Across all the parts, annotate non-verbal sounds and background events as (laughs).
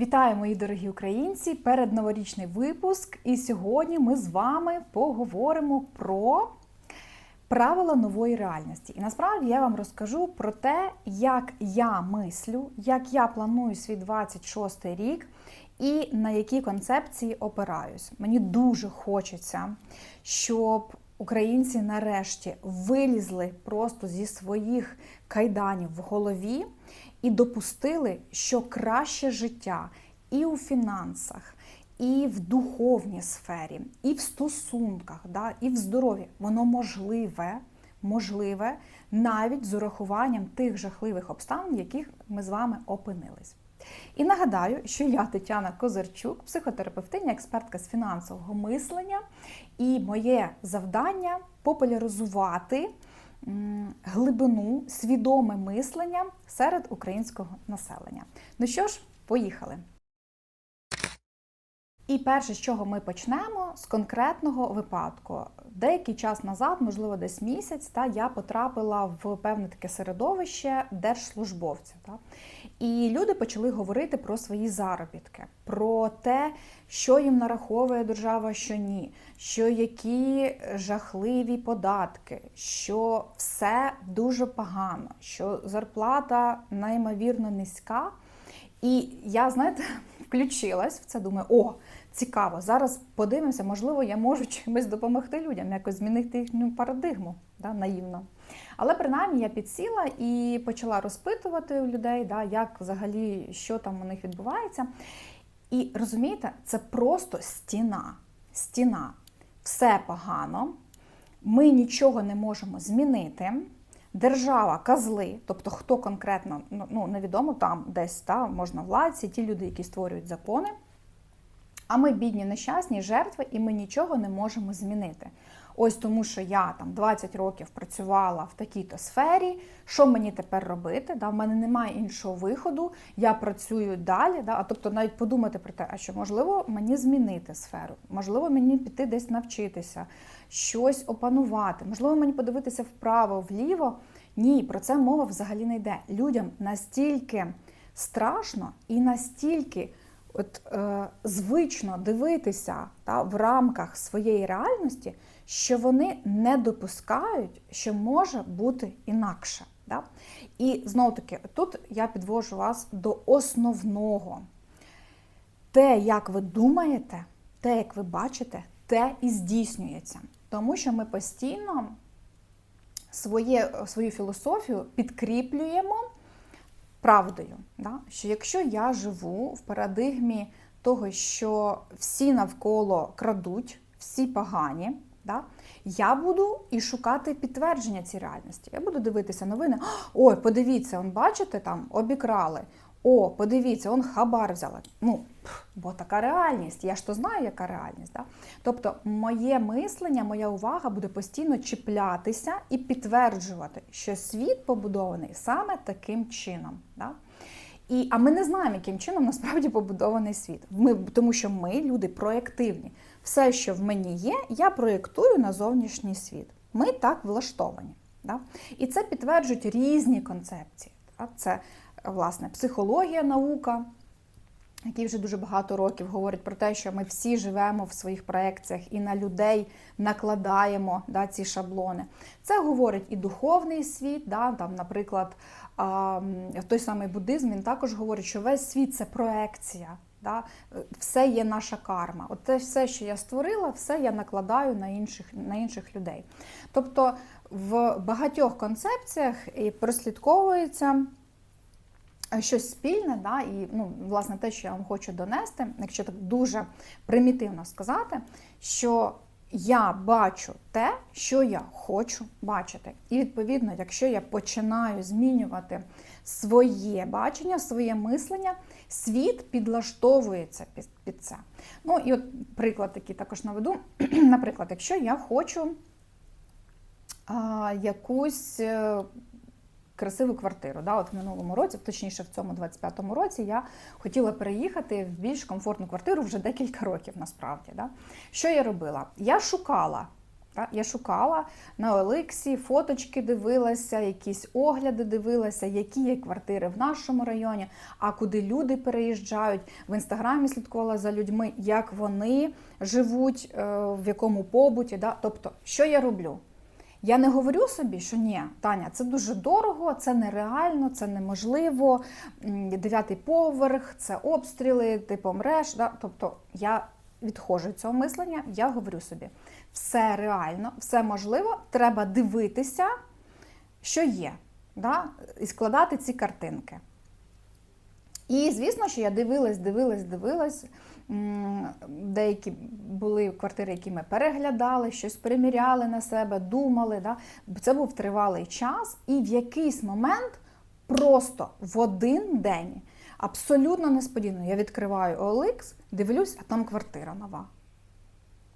Вітаю, мої дорогі українці! Перед новорічний випуск. І сьогодні ми з вами поговоримо про правила нової реальності. І насправді я вам розкажу про те, як я мислю, як я планую свій 26 рік і на які концепції опираюсь. Мені дуже хочеться, щоб українці нарешті вилізли просто зі своїх кайданів в голові і допустили, що краще життя і у фінансах, і в духовній сфері, і в стосунках, да, і в здоров'ї, воно можливе, можливе навіть з урахуванням тих жахливих обставин, в яких ми з вами опинились. І нагадаю, що я Тетяна Козирчук, психотерапевтиня, експертка з фінансового мислення, і моє завдання популяризувати глибину, свідоме мислення серед українського населення. Ну що ж, поїхали. І перше, з чого ми почнемо, з конкретного випадку. Деякий час назад, можливо, десь місяць, та я потрапила в певне таке середовище держслужбовців. Та, і люди почали говорити про свої заробітки, про те, що їм нараховує держава, що ні, що які жахливі податки, що все дуже погано, що зарплата неймовірно низька. І я, знаєте, (laughs) включилась в це, думаю, о, цікаво, зараз подивимося, можливо, я можу чимось допомогти людям, якось змінити їхню парадигму да, наївно. Але принаймні я підсіла і почала розпитувати у людей, да, як взагалі, що там у них відбувається. І розумієте, це просто стіна. Стіна. Все погано, ми нічого не можемо змінити. Держава, козли, тобто хто конкретно, ну невідомо там десь та, можна владці, ті люди, які створюють закони. А ми бідні, нещасні, жертви, і ми нічого не можемо змінити. Ось тому, що я там 20 років працювала в такій-то сфері. Що мені тепер робити? Да, В мене немає іншого виходу, я працюю далі. Да, А тобто навіть подумати про те, а що можливо мені змінити сферу, можливо, мені піти десь навчитися, щось опанувати, можливо, мені подивитися вправо, вліво. Ні, про це мова взагалі не йде. Людям настільки страшно і настільки от, е, звично дивитися та, в рамках своєї реальності, що вони не допускають, що може бути інакше. Да? І знову таки, тут я підвожу вас до основного. Те, як ви думаєте, те, як ви бачите, те і здійснюється. Тому що ми постійно своє, свою філософію підкріплюємо правдою. Да? Що якщо я живу в парадигмі того, що всі навколо крадуть, всі погані, да? я буду і шукати підтвердження цій реальності. Я буду дивитися новини. Ой, подивіться, он бачите, там обікрали. О, подивіться, он хабар взяли. Ну, бо така реальність. Я ж то знаю, яка реальність. Да? Тобто, моє мислення, моя увага буде постійно чіплятися і підтверджувати, що світ побудований саме таким чином. Да? І, А ми не знаємо, яким чином насправді побудований світ. Ми, Тому що ми, люди, проєктивні. Все, що в мені є, я проєктую на зовнішній світ. Ми так влаштовані. Да? І це підтверджують різні концепції. Да? Це власне психологія, наука, які вже дуже багато років говорять про те, що ми всі живемо в своїх проекціях і на людей накладаємо да, ці шаблони. Це говорить і духовний світ, да, там, наприклад, той самий буддизм він також говорить, що весь світ це проекція. Да? Все є наша карма. От те все, що я створила, все я накладаю на інших на інших людей. Тобто в багатьох концепціях прослідковується щось спільне, да, і ну, власне те, що я вам хочу донести, якщо так дуже примітивно сказати, що я бачу те, що я хочу бачити. І відповідно, якщо я починаю змінювати своє бачення, своє мислення, світ підлаштовується під, під це. Ну і от приклад такий також наведу. (clears throat) Наприклад, якщо я хочу а, якусь е, красиву квартиру. Да? От в минулому році, точніше, в цьому 25-му році, я хотіла переїхати в більш комфортну квартиру вже декілька років, насправді. Да? Що я робила? Я шукала? Я шукала на Олексі, фоточки дивилася, якісь огляди дивилася, які є квартири в нашому районі, а куди люди переїжджають. В інстаграмі слідкувала за людьми, як вони живуть, е, в якому побуті. Да? Тобто, що я роблю? Я не говорю собі, що ні, Таня, це дуже дорого, це нереально, це неможливо. Дев'ятий поверх, це обстріли, ти помреш. Да? Тобто я відходжу від цього мислення, я говорю собі, все реально, все можливо, треба дивитися, що є, да? і складати ці картинки. І звісно, що я дивилась, дивилась, дивилась. Деякі були квартири, які ми переглядали, щось приміряли на себе, думали. Да? Це був тривалий час, і в якийсь момент просто в один день, абсолютно несподівано, я відкриваю OLX, дивлюсь, а там квартира нова.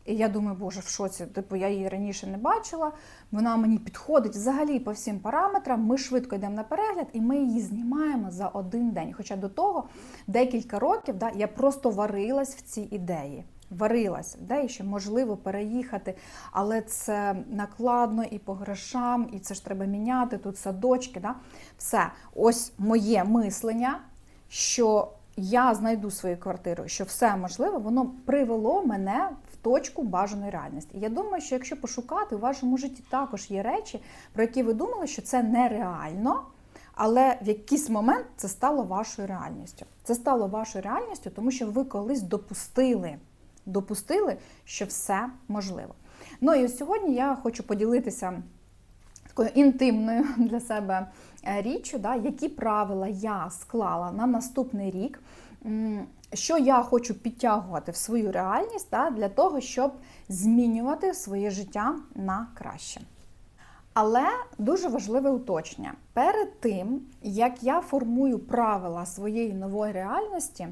І я думаю, боже, в шоці, типу, я її раніше не бачила, вона мені підходить взагалі по всім параметрам. Ми швидко йдемо на перегляд, і ми її знімаємо за один день. Хоча до того декілька років да, я просто варилась в цій ідеї. Варилась, де ще можливо переїхати, але це накладно і по грошам, і це ж треба міняти, тут садочки. Да? Все, ось моє мислення, що я знайду свою квартиру, що все можливо, воно привело мене точку бажаної реальності. І я думаю, що якщо пошукати, у вашому житті також є речі, про які ви думали, що це нереально, але в якийсь момент це стало вашою реальністю. Це стало вашою реальністю, тому що ви колись допустили, допустили, що все можливо. Ну і сьогодні я хочу поділитися такою інтимною (laughs) для себе е, річчю, да, які правила я склала на наступний рік, що я хочу підтягувати в свою реальність да, для того, щоб змінювати своє життя на краще. Але дуже важливе уточнення. Перед тим, як я формую правила своєї нової реальності,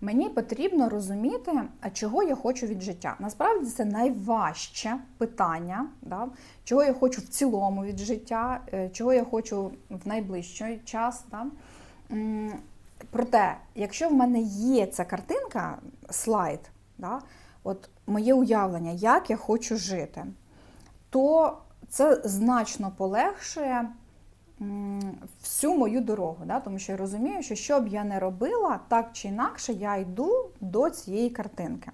мені потрібно розуміти, чого я хочу від життя. Насправді це найважче питання, да? чого я хочу в цілому від життя, е, чого я хочу в найближчий час. Да? Проте, якщо в мене є ця картинка, слайд, да? от моє уявлення, як я хочу жити, то це значно полегшує всю мою дорогу, да? тому що я розумію, що що б я не робила, так чи інакше я йду до цієї картинки.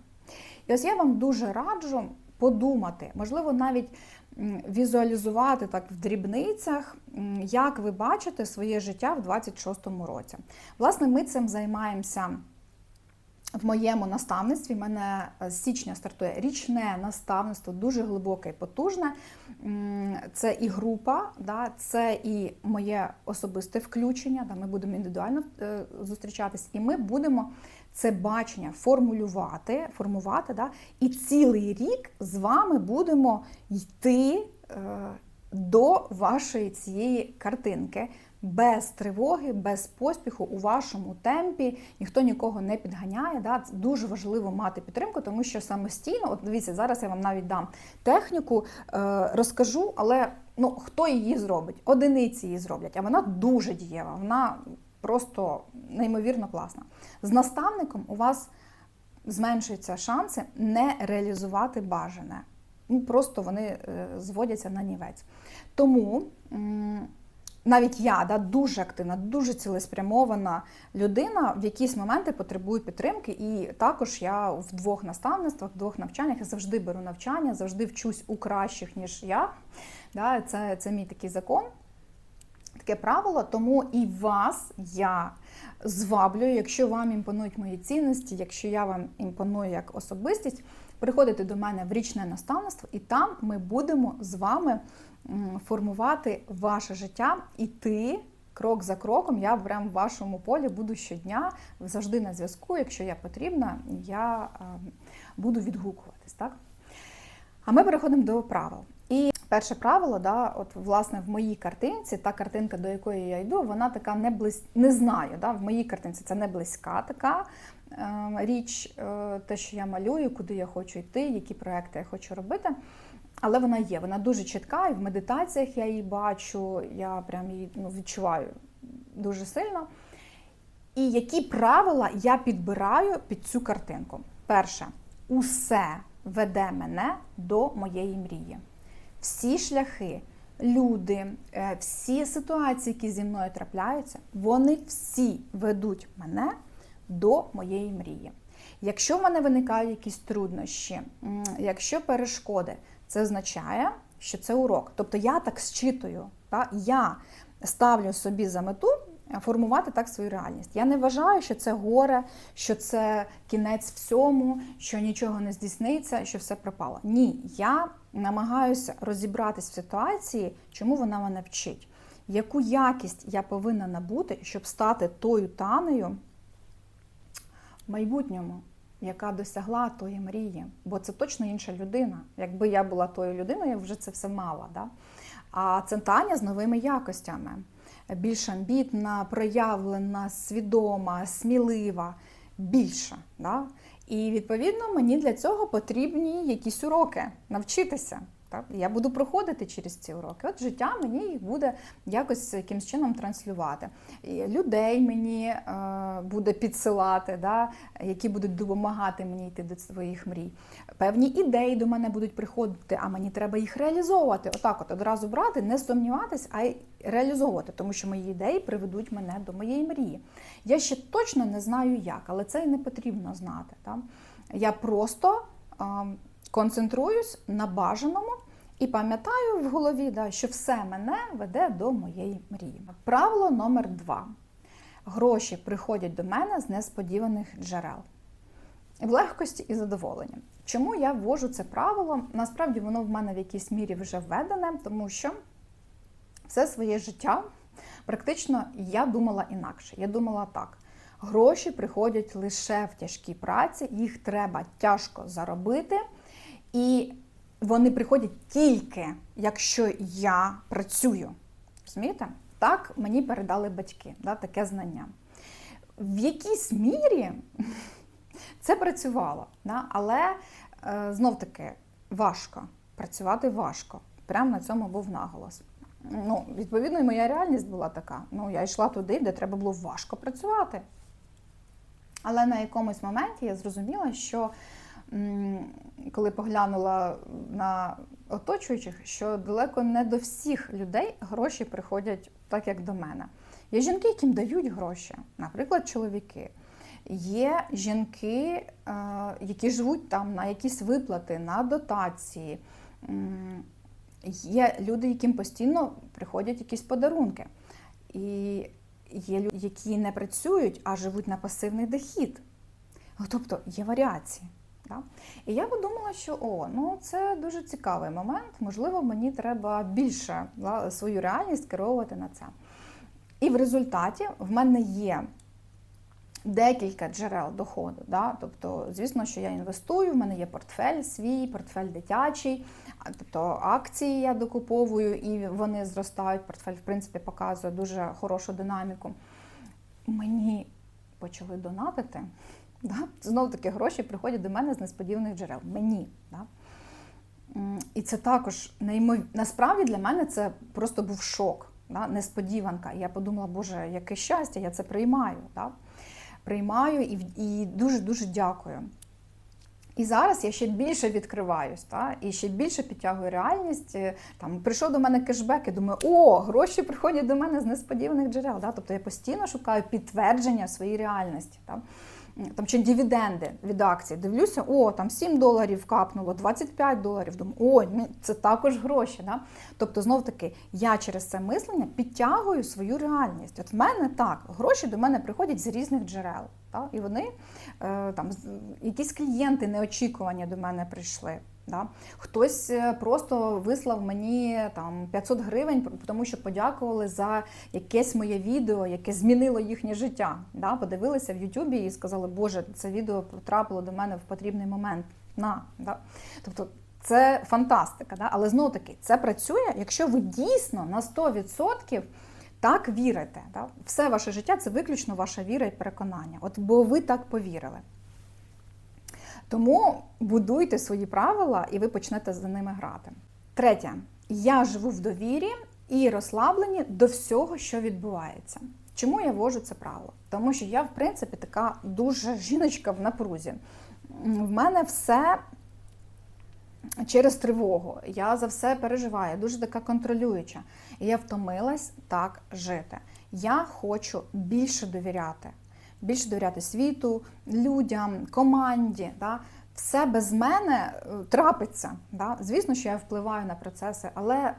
І ось я вам дуже раджу подумати, можливо, навіть візуалізувати так в дрібницях, як ви бачите своє життя в 26-му році. Власне, ми цим займаємося. В моєму наставництві В мене з січня стартує річне наставництво, дуже глибоке і потужне. Це і група, це і моє особисте включення. Ми будемо індивідуально е, зустрічатись, і ми будемо це бачення формулювати, формувати, да, і цілий рік з вами будемо йти е, до вашої цієї картинки. Без тривоги, без поспіху у вашому темпі ніхто нікого не підганяє. Да? Дуже важливо мати підтримку, тому що самостійно, от дивіться, зараз я вам навіть дам техніку, е, розкажу, але ну хто її зробить? Одиниці її зроблять, а вона дуже дієва, вона просто неймовірно класна. З наставником у вас зменшуються шанси не реалізувати бажане. Ну, Просто вони е, зводяться на нівець. Тому. навіть я да, дуже активна, дуже цілеспрямована людина, в якісь моменти потребую підтримки, і також я в двох наставництвах, в двох навчаннях я завжди беру навчання, завжди вчусь у кращих, ніж я. Да, Це, це мій такий закон, таке правило. Тому і вас я зваблюю, якщо вам імпонують мої цінності, якщо я вам імпоную як особистість, приходите до мене в річне наставництво, і там ми будемо з вами формувати ваше життя, іти крок за кроком. Я прямо в вашому полі буду щодня завжди на зв'язку. Якщо я потрібна, я е, буду відгукуватись. Так? А ми переходимо до правил. І перше правило, да, от власне в моїй картинці, та картинка, до якої я йду, вона така не близь... не знаю. Да, в моїй картинці це не близька така е, річ, е, те, що я малюю, куди я хочу йти, які проекти я хочу робити. Але вона є, вона дуже чітка, і в медитаціях я її бачу, я прям її ну, відчуваю дуже сильно. І які правила я підбираю під цю картинку? Перше, усе веде мене до моєї мрії. Всі шляхи, люди, е, всі ситуації, які зі мною трапляються, вони всі ведуть мене до моєї мрії. Якщо в мене виникають якісь труднощі, якщо перешкоди, це означає, що це урок. Тобто я так считую, та? я ставлю собі за мету формувати так свою реальність. Я не вважаю, що це горе, що це кінець всьому, що нічого не здійсниться, що все пропало. Ні, я намагаюся розібратись в ситуації, чому вона мене вчить. Яку якість я повинна набути, щоб стати тою танею в майбутньому, яка досягла тої мрії? Бо це точно інша людина. Якби я була тою людиною, я вже це все мала. Да? А це Таня з новими якостями. Більш амбітна, проявлена, свідома, смілива, більша. Да? І відповідно мені для цього потрібні якісь уроки навчитися. Так? Я буду проходити через ці уроки. От життя мені їх буде якось якимсь чином транслювати. І людей мені е, буде підсилати, да? які будуть допомагати мені йти до своїх мрій. Певні ідеї до мене будуть приходити, а мені треба їх реалізовувати. Отак, от одразу брати, не сумніватись, а й реалізовувати, тому що мої ідеї приведуть мене до моєї мрії. Я ще точно не знаю як, але це і не потрібно знати. Так? Я просто. Е, концентруюсь на бажаному і пам'ятаю в голові, да, що все мене веде до моєї мрії. Правило номер два. Гроші приходять до мене з несподіваних джерел. В легкості і задоволенні. Чому я ввожу це правило? Насправді воно в мене в якійсь мірі вже введене, тому що все своє життя практично я думала інакше. Я думала так: гроші приходять лише в тяжкій праці, їх треба тяжко заробити. І вони приходять тільки, якщо я працюю. Розумієте? Так мені передали батьки, да, таке знання. В якійсь мірі (laughs) це працювало, да, але е, знов-таки важко. Працювати важко. Прямо на цьому був наголос. Ну, Відповідно, і моя реальність була така. Ну, Я йшла туди, де треба було важко працювати. Але на якомусь моменті я зрозуміла, що коли поглянула на оточуючих, що далеко не до всіх людей гроші приходять так, як до мене. Є жінки, яким дають гроші, наприклад, чоловіки. Є жінки, е, які живуть там на якісь виплати, на дотації. Є люди, яким постійно приходять якісь подарунки. І є люди, які не працюють, а живуть на пасивний дохід. Тобто є варіації. Да? І я подумала, що о, ну це дуже цікавий момент, можливо, мені треба більше свою реальність керовувати на це. І в результаті в мене є декілька джерел доходу. Да? Тобто, звісно, що я інвестую, в мене є портфель свій, портфель дитячий, тобто акції я докуповую і вони зростають. Портфель, в принципі, показує дуже хорошу динаміку. Мені почали донатити. Да? Знову таки гроші приходять до мене з несподіваних джерел. Мені. Да? І це також неймовірно. Насправді для мене це просто був шок, да? несподіванка. Я подумала, Боже, яке щастя, я це приймаю. Да? Приймаю і дуже-дуже дякую. І зараз я ще більше відкриваюсь, та? і ще більше підтягую реальність. Там Прийшов до мене кешбек і думаю, о, гроші приходять до мене з несподіваних джерел. Да? Тобто я постійно шукаю підтвердження своєї реальності. Та? Там чи дивіденди від акцій. Дивлюся, о, там 7 доларів капнуло, 25 доларів. Думаю, о, ну, це також гроші. Да? Тобто, знов таки, я через це мислення підтягую свою реальність. От в мене так, гроші до мене приходять з різних джерел. Та? І вони е, там якісь клієнти неочікувані до мене прийшли. Да? Хтось е, просто вислав мені там 500 гривень, тому що подякували за якесь моє відео, яке змінило їхнє життя. Да? Подивилися в Ютубі і сказали, Боже, це відео потрапило до мене в потрібний момент. На, да? Тобто це фантастика. Да? Але знову таки це працює, якщо ви дійсно на 100% так вірите. Да? Все ваше життя це виключно ваша віра і переконання. От бо ви так повірили. Тому будуйте свої правила і ви почнете за ними грати. Третє, я живу в довірі і розслаблені до всього, що відбувається. Чому я вожу це правило? Тому що я, в принципі, така дуже жіночка в напрузі. В мене все через тривогу. Я за все переживаю, дуже така контролююча. І я втомилась так жити. Я хочу більше довіряти, більше довіряти світу, людям, команді. Да? Все без мене е, трапиться. Да? Звісно, що я впливаю на процеси, але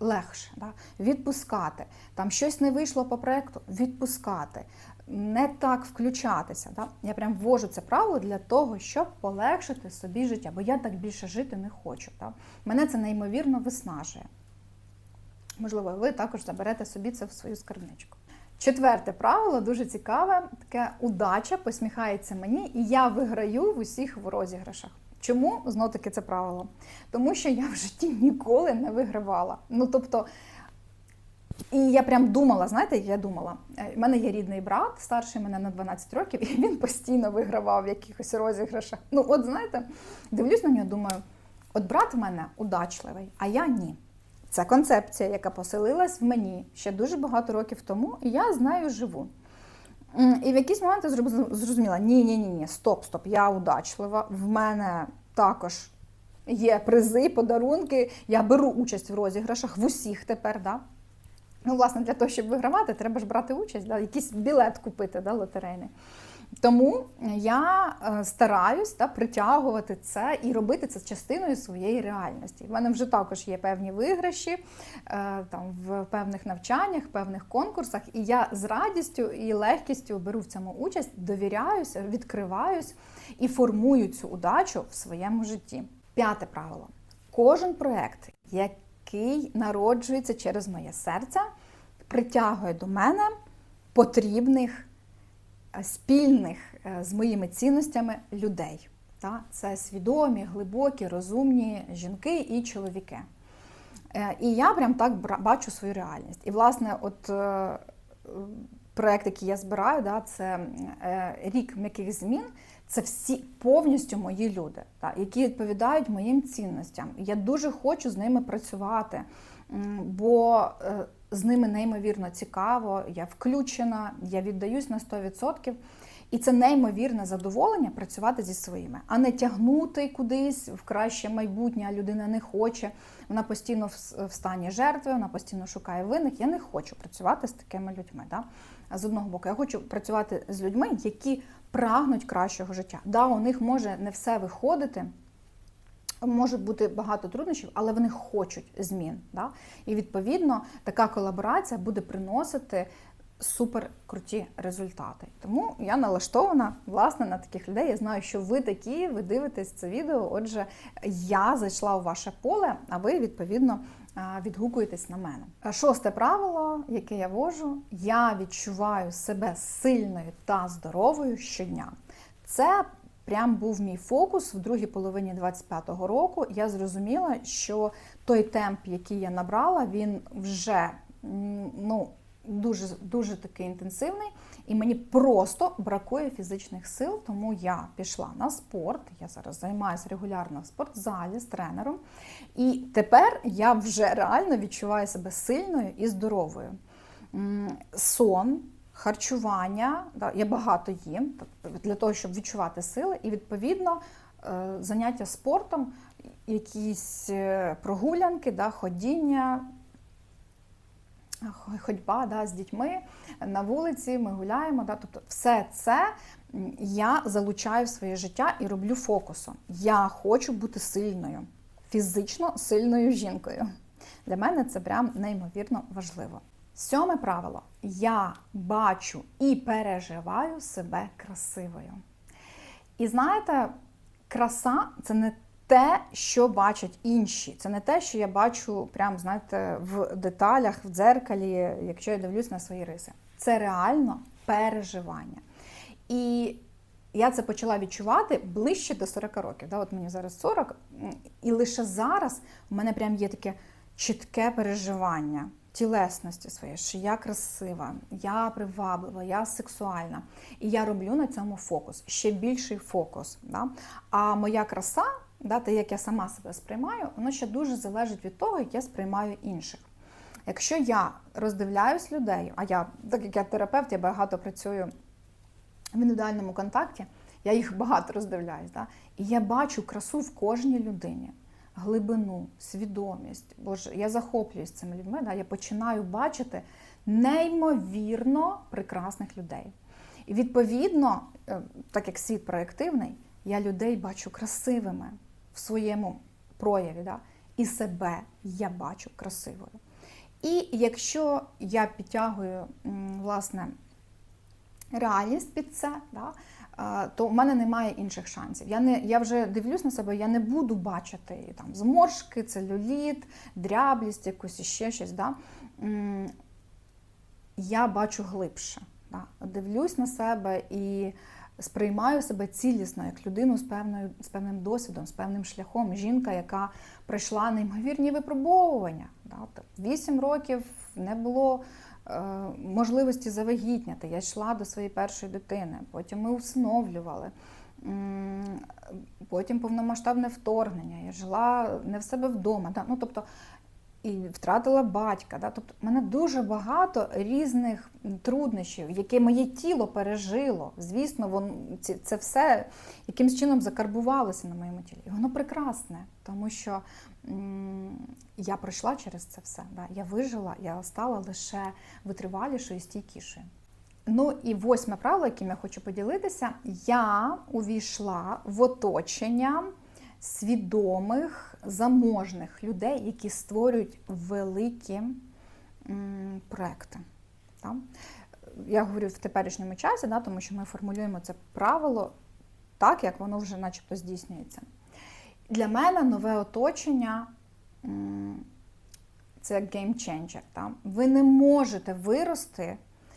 легше да? відпускати. Там щось не вийшло по проекту, відпускати, не так включатися. Да? Я прям ввожу це правило для того, щоб полегшити собі життя, бо я так більше жити не хочу. Да? Мене це неймовірно виснажує. Можливо, ви також заберете собі це в свою скарбничку. Четверте правило дуже цікаве. Таке удача посміхається мені, і я виграю в усіх розіграшах. Чому знов таки це правило? Тому що я в житті ніколи не вигравала. Ну тобто, і я прям думала, знаєте, я думала, Е, в мене є рідний брат, старший мене на 12 років, (laughs) і він постійно вигравав в якихось розіграшах. Ну, от знаєте, дивлюсь на нього, думаю, от брат в мене удачливий, а я ні. Це концепція, яка поселилась в мені ще дуже багато років тому, і я з нею живу. І в якийсь момент я зрозуміла: ні, ні, ні, ні, стоп, стоп, я удачлива. В мене також є призи, подарунки. Я беру участь в розіграшах в усіх тепер. Да? Ну, власне, для того, щоб вигравати, треба ж брати участь, да? якийсь білет купити да, лотерейний. Тому я е, стараюсь да, притягувати це і робити це частиною своєї реальності. У мене вже також є певні виграші е, там, в певних навчаннях, певних конкурсах, і я з радістю і легкістю беру в цьому участь, довіряюся, відкриваюсь і формую цю удачу в своєму житті. П'яте правило: кожен проект, який народжується через моє серце, притягує до мене потрібних спільних е, з моїми цінностями людей. Та? Це свідомі, глибокі, розумні жінки і чоловіки. Е, І я прям так бачу свою реальність. І, власне, от е, е, який я збираю, да, це е, рік м'яких змін. Це всі повністю мої люди, та, які відповідають моїм цінностям. Я дуже хочу з ними працювати, бо е, з ними неймовірно цікаво, я включена, я віддаюсь на 100%. І це неймовірне задоволення працювати зі своїми, а не тягнути кудись в краще майбутнє, а людина не хоче. Вона постійно в стані жертви, вона постійно шукає винних. Я не хочу працювати з такими людьми. Да? З одного боку, я хочу працювати з людьми, які прагнуть кращого життя. Да, у них може не все виходити. Може бути багато труднощів, але вони хочуть змін. Да? І відповідно така колаборація буде приносити супер круті результати. Тому я налаштована власне на таких людей. Я знаю, що ви такі, ви дивитесь це відео. Отже, я зайшла у ваше поле, а ви відповідно відгукуєтесь на мене. Шосте правило, яке я вожу, я відчуваю себе сильною та здоровою щодня. Це прям був мій фокус в другій половині 25-го року. Я зрозуміла, що той темп, який я набрала, він вже ну, дуже, дуже такий інтенсивний, і мені просто бракує фізичних сил, тому я пішла на спорт. Я зараз займаюся регулярно в спортзалі з тренером. І тепер я вже реально відчуваю себе сильною і здоровою. Сон, харчування, да, я багато їм для того, щоб відчувати сили, і відповідно е, заняття спортом, якісь е, прогулянки, да, ходіння, ходьба да, з дітьми на вулиці, ми гуляємо. Да, тобто все це я залучаю в своє життя і роблю фокусом. Я хочу бути сильною, фізично сильною жінкою. Для мене це прям неймовірно важливо. Сьоме правило: я бачу і переживаю себе красивою. І знаєте, краса це не те, що бачать інші. Це не те, що я бачу прям, знаєте, в деталях, в дзеркалі, якщо я дивлюсь на свої риси. Це реально переживання. І я це почала відчувати ближче до 40 років. Да? От мені зараз 40, і лише зараз у мене прям є таке чітке переживання тілесності своєї, що я красива, я приваблива, я сексуальна. І я роблю на цьому фокус, ще більший фокус. Да? А моя краса, да, те, як я сама себе сприймаю, воно ще дуже залежить від того, як я сприймаю інших. Якщо я роздивляюсь людей, а я, так як я терапевт, я багато працюю в індивідуальному контакті, я їх (laughs) багато роздивляюсь. Да? І я бачу красу в кожній людині. Глибину, свідомість. Боже, я захоплююсь цими людьми. Да? Я починаю бачити неймовірно прекрасних людей. І відповідно, е, так як світ проєктивний, я людей бачу красивими в своєму прояві. Да? І себе я бачу красивою. І якщо я підтягую власне реальність під це, да, то в мене немає інших шансів. Я не я вже дивлюсь на себе, я не буду бачити там зморшки, целюліт, дряблість, якусь іще щось. Да. Я бачу глибше. Да. Дивлюсь на себе і сприймаю себе цілісно як людину з певною з певним досвідом, з певним шляхом. Жінка, яка пройшла неймовірні випробовування. Да. Вісім років не було можливості завагітняти. Я йшла до своєї першої дитини, потім ми усиновлювали. Потім повномасштабне вторгнення. Я жила не в себе вдома. Ну, тобто, і втратила батька. Да? Тобто, в мене дуже багато різних труднощів, які моє тіло пережило. Звісно, вон, ці- це все якимсь чином закарбувалося на моєму тілі. І воно прекрасне, тому що я пройшла через це все. Да? Я вижила, я стала лише витривалішою і стійкішою. Ну і восьме правило, яким я хочу поділитися, я увійшла в оточення свідомих, заможних людей, які створюють великі проекти. Я говорю в теперішньому часі, тому що ми формулюємо це правило так, як воно вже начебто здійснюється. Для мене нове оточення це геймченджер. Ви не можете вирости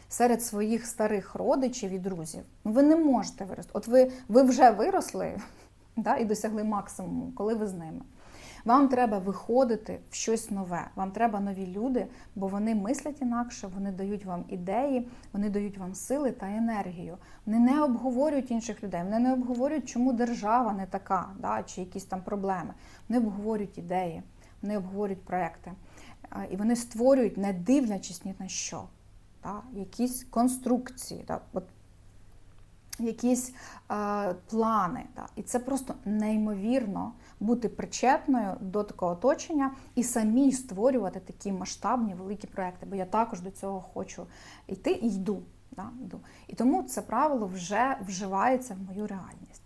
серед своїх старих родичів і друзів. Ну, ви не можете вирости. От ви, ви вже виросли да, і досягли максимуму, коли ви з ними. Вам треба виходити в щось нове. Вам треба нові люди, бо вони мислять інакше, вони дають вам ідеї, вони дають вам сили та енергію. Вони не обговорюють інших людей, вони не обговорюють, чому держава не така, да, чи якісь там проблеми. Вони обговорюють ідеї, вони обговорюють проекти. І вони створюють, не дивлячись ні на що, да, якісь конструкції. Да, от якісь е, плани. Да. І це просто неймовірно бути причетною до такого оточення і самі створювати такі масштабні великі проекти. Бо я також до цього хочу йти і йду. Да, йду. І тому це правило вже вживається в мою реальність.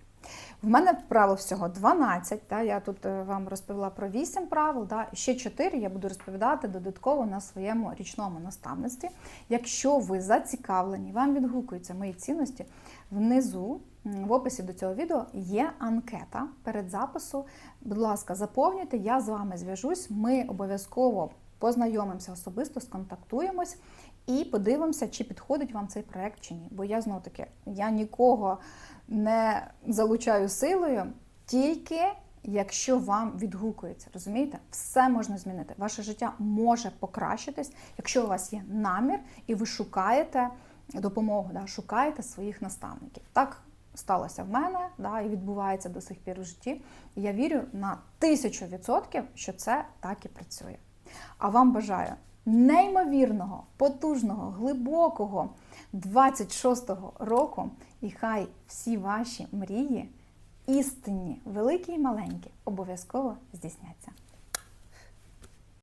В мене правил всього 12. Да, я тут е, вам розповіла про 8 правил. Да, ще 4 я буду розповідати додатково на своєму річному наставництві. Якщо ви зацікавлені, вам відгукуються мої цінності, внизу в описі до цього відео є анкета перед запису. Будь ласка, заповнюйте, я з вами зв'яжусь. Ми обов'язково познайомимося особисто, сконтактуємось і подивимося, чи підходить вам цей проект чи ні. Бо я знов таки я нікого не залучаю силою, тільки якщо вам відгукується. Розумієте, все можна змінити. Ваше життя може покращитись, якщо у вас є намір і ви шукаєте допомогу, да, шукаєте своїх наставників. Так сталося в мене, да, і відбувається до сих пір у житті. І я вірю на тисячу відсотків, що це так і працює. А вам бажаю неймовірного, потужного, глибокого 26-го року, і хай всі ваші мрії, істинні, великі і маленькі, обов'язково здійсняться.